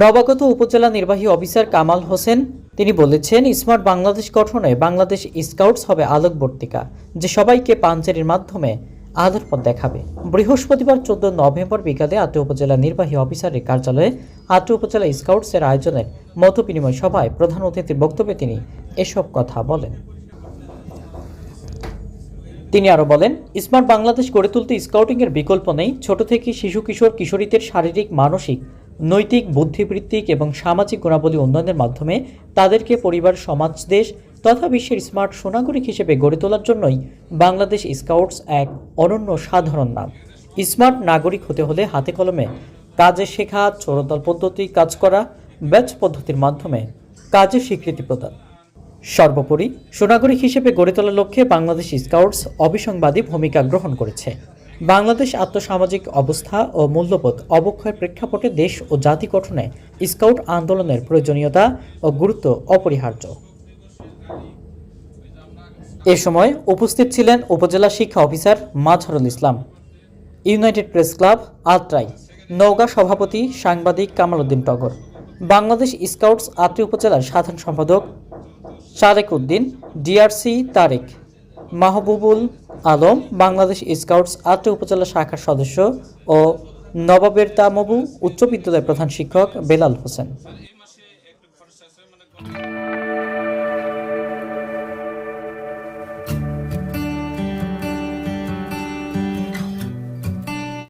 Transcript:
নবাগত উপজেলা নির্বাহী অফিসার কামাল হোসেন, তিনি বলেছেন, স্মার্ট বাংলাদেশ গঠনে বাংলাদেশ স্কাউটস হবে আলোকবর্তিকা, যে সবাইকে পাঞ্চেরির মাধ্যমে আলোর পথ দেখাবে। বৃহস্পতিবার চোদ্দ নভেম্বর বিকালে আত্মীয় উপজেলা নির্বাহী অফিসারের কার্যালয়ে আত্মীয় উপজেলা স্কাউটসের আয়োজনে মত বিনিময় সভায় প্রধান অতিথির বক্তব্যে তিনি এসব কথা বলেন। তিনি আরও বলেন, স্মার্ট বাংলাদেশ গড়ে তুলতে স্কাউটিংয়ের বিকল্প নেই। ছোট থেকে শিশু, কিশোর, কিশোরীদের শারীরিক, মানসিক, নৈতিক, বুদ্ধিবৃত্তিক এবং সামাজিক গুণাবলী উন্নয়নের মাধ্যমে তাদেরকে পরিবার, সমাজ, দেশ তথা বিশ্বের স্মার্ট সোনাগরিক হিসেবে গড়ে তোলার জন্যই বাংলাদেশ স্কাউটস এক অনন্য সাধারণ নাম। স্মার্ট নাগরিক হতে হলে হাতে কলমে কাজে শেখা চোরদল পদ্ধতি কাজ করা, ব্যাচ পদ্ধতির মাধ্যমে কাজের স্বীকৃতি প্রদান। সর্বোপরি সুনাগরিক হিসেবে গড়ে তোলার লক্ষ্যে বাংলাদেশ স্কাউটস অবিসংবাদী ভূমিকা গ্রহণ করেছে। বাংলাদেশ আত্মসামাজিক অবস্থা ও মূল্যবোধ অবক্ষয়ের প্রেক্ষাপটে দেশ ও জাতি গঠনে স্কাউট আন্দোলনের প্রয়োজনীয়তা ও গুরুত্ব অপরিহার্য। এ সময় উপস্থিত ছিলেন উপজেলা শিক্ষা officer Mazharul Islam. United press club আলট্রাই Naogaon সভাপতি সাংবাদিক কামাল উদ্দিন টগর, বাংলাদেশ স্কাউটস আত্রি উপজেলার সাধারণ সম্পাদক শারেক উদ্দিন ডিআরসি তারেক, মাহবুবুল আলম, বাংলাদেশ স্কাউটস আত্রি উপজেলা শাখার সদস্য ও নবাবের তামবু উচ্চ বিদ্যালয়ের প্রধান শিক্ষক বেলাল হোসেন।